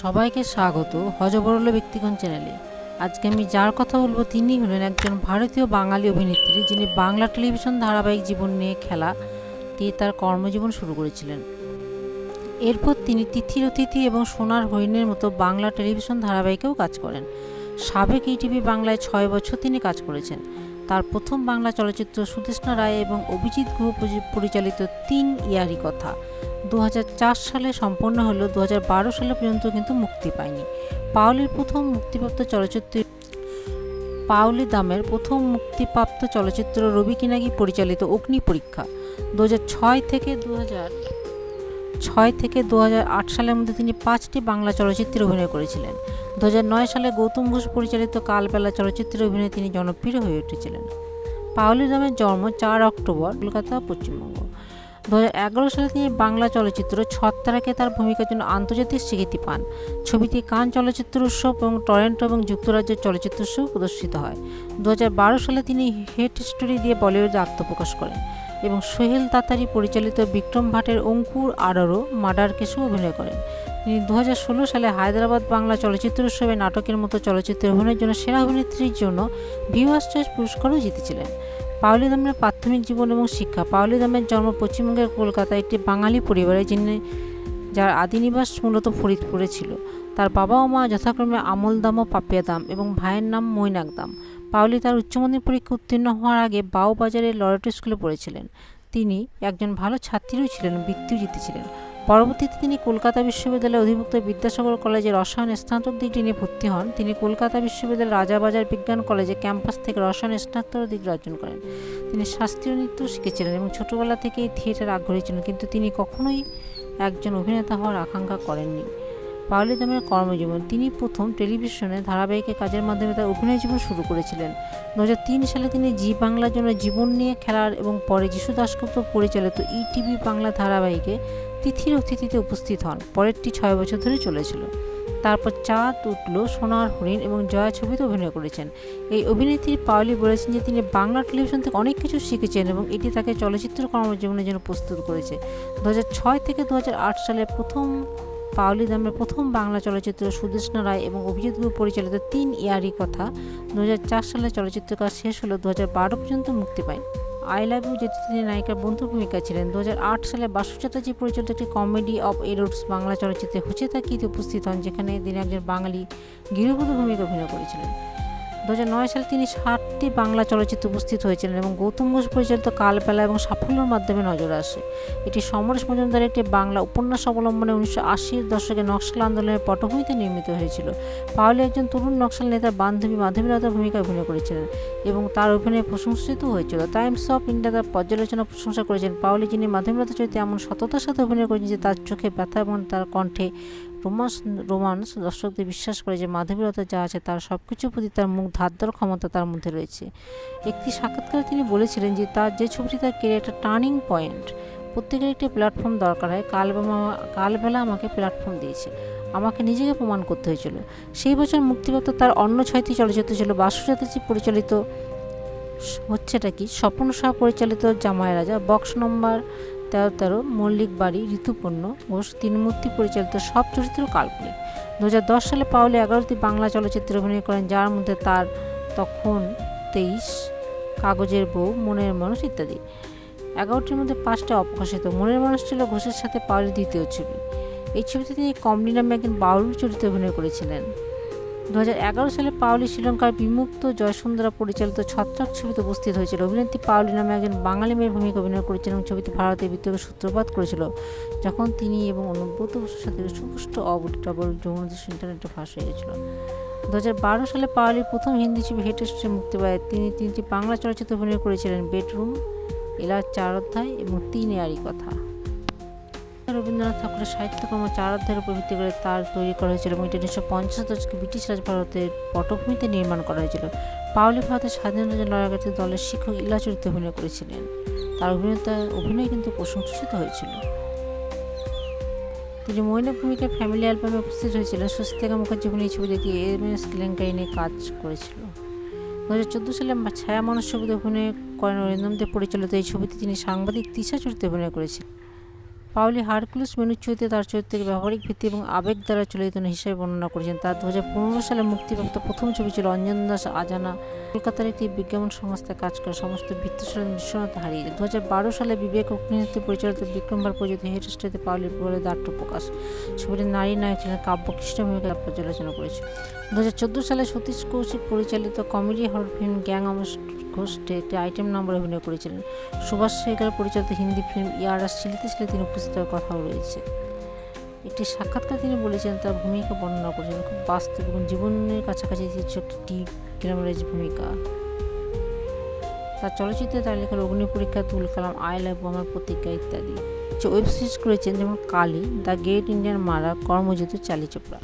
সবাইকে স্বাগত হজবরল ব্যক্তিগণ চ্যানেলে। আজকে আমি যার কথা বলব তিনি হলেন একজন ভারতীয় বাঙালি অভিনেত্রী যিনি বাংলা টেলিভিশন ধারাবাহিক জীবন নিয়ে খেলা দিয়ে তার কর্মজীবন শুরু করেছিলেন। এরপর তিনি তিথির অতিথি এবং সোনার হরিণের মতো বাংলা টেলিভিশন ধারাবাহিকেও কাজ করেন। সাবেক ইটিভি বাংলায় ছয় বছর তিনি কাজ করেছেন। তার প্রথম বাংলা চলচ্চিত্র সুদেষ্ণা রায় এবং অভিজিৎ গুহ পরিচালিত তিন ইয়ারি কথা। দু হাজার চার সালে সম্পন্ন হলেও দু হাজার সালে পর্যন্ত কিন্তু মুক্তি পায়নি। পাওলির প্রথম মুক্তিপ্রাপ্ত চলচ্চিত্র পাওলি দামের প্রথম মুক্তিপ্রাপ্ত চলচ্চিত্র রবি কিনাগি পরিচালিত অগ্নি পরীক্ষা। দু থেকে দু ছয় থেকে দু সালের মধ্যে তিনি পাঁচটি বাংলা চলচ্চিত্রে অভিনয় করেছিলেন। দু সালে গৌতম ঘোষ পরিচালিত কালবেলা চলচ্চিত্রে অভিনয়ে তিনি জনপ্রিয় হয়ে উঠেছিলেন। পাওলি দামের জন্ম চার অক্টোবর, কলকাতা, পশ্চিমবঙ্গ। দু হাজার এগারো সালে তিনি বাংলা চলচ্চিত্র ছত্রাকে তার ভূমিকার জন্য আন্তর্জাতিক স্বীকৃতি পান। ছবিটি কান চলচ্চিত্র উৎসব এবং টরেন্টো এবং যুক্তরাজ্যের চলচ্চিত্র উৎসব প্রদর্শিত হয়। দু হাজার বারো সালে তিনি হেট স্টোরি দিয়ে বলিউডে আত্মপ্রকাশ করেন এবং সোহেল তাতারি পরিচালিত বিক্রম ভাটের অঙ্কুর আরও মার্ডার কেসেও অভিনয় করেন। তিনি দু হাজার ষোলো সালে হায়দ্রাবাদ বাংলা চলচ্চিত্র উৎসবে নাটকের মতো চলচ্চিত্রে অভিনয়ের জন্য সেরা অভিনেত্রীর জন্য ভিউয়ার্স চয়েস পুরস্কারও জিতেছিলেন। পাওলি দামের প্রাথমিক জীবন এবং শিক্ষা। পাওলি দামের জন্ম পশ্চিমবঙ্গের কলকাতায় একটি বাঙালি পরিবারে যিনি, যার আদিনিবাস মূলত ফরিদপুরে ছিল। তার বাবা ও মা যথাক্রমে আমল দাম ও পাপিয়া দাম এবং ভাইয়ের নাম মৈনাক দাম পাওলি তার উচ্চ মাধ্যমিক পরীক্ষা উত্তীর্ণ হওয়ার আগে বাউবাজারের লরেটো স্কুলে পড়েছিলেন। তিনি একজন ভালো ছাত্রীও ছিলেন, বৃত্তিও জিতেছিলেন। পরবর্তীতে তিনি কলকাতা বিশ্ববিদ্যালয়ের অধিভুক্ত বিদ্যাসাগর কলেজে রসায়ন স্নাতক ডিগ্রি নিয়ে ভর্তি হন। তিনি কলকাতা বিশ্ববিদ্যালয়ের রাজাবাজার বিজ্ঞান কলেজে ক্যাম্পাস থেকে রসায়ন স্নাতক ডিগ্রি অর্জন করেন। তিনি শাস্ত্রীয় নৃত্য শিখেছিলেন এবং ছোটবেলা থেকেই থিয়েটার আগ্রহী ছিলেন, কিন্তু তিনি কখনোই একজন অভিনেতা হওয়ার আকাঙ্ক্ষা করেননি। পাওলি দামের কর্মজীবন। তিনি প্রথম টেলিভিশনে ধারাবাহিকে কাজের মাধ্যমে তার অভিনয় জীবন শুরু করেছিলেন। দু তিন সালে তিনি জি বাংলার জন্য জীবন নিয়ে খেলার এবং পরে যিশু দাশগুপ্ত পরিচালিত ইটিভি বাংলা ধারাবাহিকে তিথির অতিথিতে উপস্থিত হন। পরেরটি ছয় বছর ধরে চলেছিল। তারপর চাঁদ উঠল সোনার হরিণ এবং জয়া ছবিতে অভিনয় করেছেন। এই অভিনেত্রী পাওলি বলেছেন যে, তিনি বাংলা টেলিভিশন থেকে অনেক কিছু শিখেছেন এবং এটি তাকে চলচ্চিত্র কর্মজীবনের জন্য প্রস্তুত করেছে। দু ছয় থেকে দু হাজার আট সালে প্রথম পাওলি দামের প্রথম বাংলা চলচ্চিত্র সুদেষ্ণা রায় এবং অভিজিৎ গুহ পরিচালিত তিন ইয়ারি কথা দু হাজার চার সালে চলচ্চিত্র কাজ শেষ হলেও দু হাজার বারো পর্যন্ত মুক্তি পায়। আই লাভ ইউ যেটি তিনি নায়িকার বন্ধু ভূমিকা ছিলেন। দু হাজার আট সালে বাসু চ্যাটার্জি পরিচালিত একটি কমেডি অফ এরোডস বাংলা চলচ্চিত্রে হুচে তাকিতে উপস্থিত হন, যেখানে তিনি একজন বাঙালি গৃহবধূ ভূমিকা অভিনয় করেছিলেন। দু হাজার নয় সালে তিনি ষাটটি বাংলা চলচ্চিত্রে উপস্থিত হয়েছিলেন এবং গৌতম ঘোষ পরিচালিত কালবেলা এবং সাফল্যের মাধ্যমে নজরে আসে। এটি সমরেশ মজুমদারের একটি বাংলা উপন্যাস অবলম্বনে উনিশশো আশির দশকে নকশাল আন্দোলনের পটভূমিতে নির্মিত হয়েছিল। পাওলি একজন তরুণ নকশাল নেতার বান্ধবী মাধবীলতার ভূমিকা অভিনয় করেছিলেন এবং তার অভিনয় প্রশংসিত হয়েছিল। টাইমস অফ ইন্ডিয়া তার পর্যালোচনা প্রশংসা করেছেন। পাওলি যিনি মাধবীলতা চরিত্রে এমন সততার সাথে অভিনয় করেছেন যে তার চোখে ব্যথা এবং তার কণ্ঠে রোমান্স রোমান্স, দর্শকদের বিশ্বাস করে যে মাধবীরতা যা আছে তার সব কিছুর প্রতি তার মুখ ধার ক্ষমতা তার মধ্যে রয়েছে। একটি সাক্ষাৎকারে তিনি বলেছিলেন যে তার যে ছবিটি তার কেরিয়ার একটা টার্নিং পয়েন্ট প্রত্যেকের একটি প্ল্যাটফর্ম দরকার হয়। কালবেলা কালবেলা আমাকে প্ল্যাটফর্ম দিয়েছে। আমাকে নিজেকে প্রমাণ করতে হয়েছিল। সেই বছর মুক্তিপ্রাপ্ত তার অন্য ছয়টি চলচ্চিত্র ছিল। বাসু চ্যাটার্জি পরিচালিত হচ্ছেটা কি? স্বপ্ন শাহ পরিচালিত জামাই রাজা। বক্স নম্বর তেরো তেরো, মল্লিক বাড়ি, ঋতুপর্ণ ঘোষ, তিনমূর্তি পরিচালিত সব চরিত্র কাল্পনিক। দু দশ সালে পাওলে এগারোটি বাংলা চলচ্চিত্রে অভিনয় করেন, যার মধ্যে তার তখন তেইশ, কাগজের বউ, মনের মানুষ ইত্যাদি। এগারোটির মধ্যে পাঁচটা অপ্রকাশিত। মনের মানুষ ছিল ঘোষের সাথে পাওলের দ্বিতীয় ছবি। এই ছবিতে তিনি কমলি নামে একজন বাউল চরিত্রে অভিনয় করেছিলেন। দু হাজার এগারো সালে পাওলি শ্রীলঙ্কার বিমুক্ত জয়সুন্দরা পরিচালিত ছত্রাক ছবিতে উপস্থিত হয়েছিল। অভিনেত্রী পাওলি নামে একজন বাঙালি মেয়ের ভূমিকা অভিনয় করেছিলেন এবং ছবিটি ভারতের বিতর্কের সূত্রপাত করেছিল। যখন তিনি এবং অনুব্রত বসুর সাথে সুপুষ্ট অবডবল যৌন দৃশ্য ইন্টারনেটে ফাঁস হয়ে গেছিল। দু হাজার বারো সালে পাওলির প্রথম হিন্দি ছবি হেটে মুক্তি পায়। তিনি তিনটি বাংলা চলচ্চিত্রে অভিনয় করেছিলেন বেডরুম, এলার চার অধ্যায় এবং তিন এয়ারি কথা। রবীন্দ্রনাথ ঠাকুরের সাহিত্যকর্ম চার অধ্যায়ের উপর ভিত্তি করে তার তৈরি করা হয়েছিল এবং এটি উনিশশো পঞ্চাশ দশকে ব্রিটিশ রাজ ভারতের পটভূমিতে নির্মাণ করা হয়েছিল। পাওলি ভারতের স্বাধীনতা লড়াইকারী দলের শিক্ষক ইলা চরিত্রে অভিনয় করেছিলেন। তার অভিনেতা অভিনয় কিন্তু প্রশংসিত হয়েছিল। তিনি মহিলা ভূমিকায় ফ্যামিলি অ্যালবামে উপস্থিত হয়েছিলেন স্বস্তিকা মুখার্জি অভিনয় এই ছবি দেখে এম এস কেলেঙ্কারি নিয়ে কাজ করেছিল। দু হাজার চোদ্দ সালে ছায়া মানুষ ছবিতে অভিনয় করেন অরিন্দম দেব পরিচালিত এই ছবিতে তিনি সাংবাদিক তিশা চরিত্রে অভিনয় করেছিলেন। পাওলি হারকুলিস মেনুর চরিত্রে তার চরিত্রকে ব্যবহারিক ভিত্তি এবং আবেগ দ্বারা চলিত হিসেবে বর্ণনা করেছেন। তার দু হাজার পনেরো সালে মুক্তিপ্রাপ্ত প্রথম ছবি ছিল অঞ্জন দাস আজানা। কলকাতার একটি বিজ্ঞাপন সংস্থায় কাজ করে সমস্ত বৃত্তশালী দৃশ্যতা হারিয়ে দু সালে বিবেক অগ্নিহোত্রী পরিচালিত বিক্রমবার পরিচিত হেডস্টেতে পাওলির বলে দাট্য প্রকাশ। ছবিটি নারী নায়ক ছিলেন কাব্যকৃষ্ণ ভূমিকা পর্যালোচনা করেছে। দু হাজার চোদ্দ সালে সতীশ কৌশিক পরিচালিত কমেডি হরর ফিল্ম গ্যাং অমস ঘোষে আইটেম নম্বরে অভিনয় করেছিলেন। সুভাষ সেগার পরিচালিত হিন্দি ফিল্ম ইয়ারাস চিলিতে ছিল তিনি উপস্থিত হওয়ার কথাও রয়েছে। একটি সাক্ষাৎকার তিনি বলেছেন, তার ভূমিকা বর্ণনা করেছেন। খুব বাস্তব এবং জীবনের কাছাকাছি কিছু একটি গ্ল্যামারাইজ ভূমিকা। তার চলচ্চিত্রে তার লেখার অগ্নি পরীক্ষা, তুল কালাম, আই লাভ আমার প্রতিজ্ঞা ইত্যাদি। ওয়েব সিরিজ করেছেন যেমন কালি, দ্য গ্রেট ইন্ডিয়ান মারা কর্মজিত চালি চোপড়া।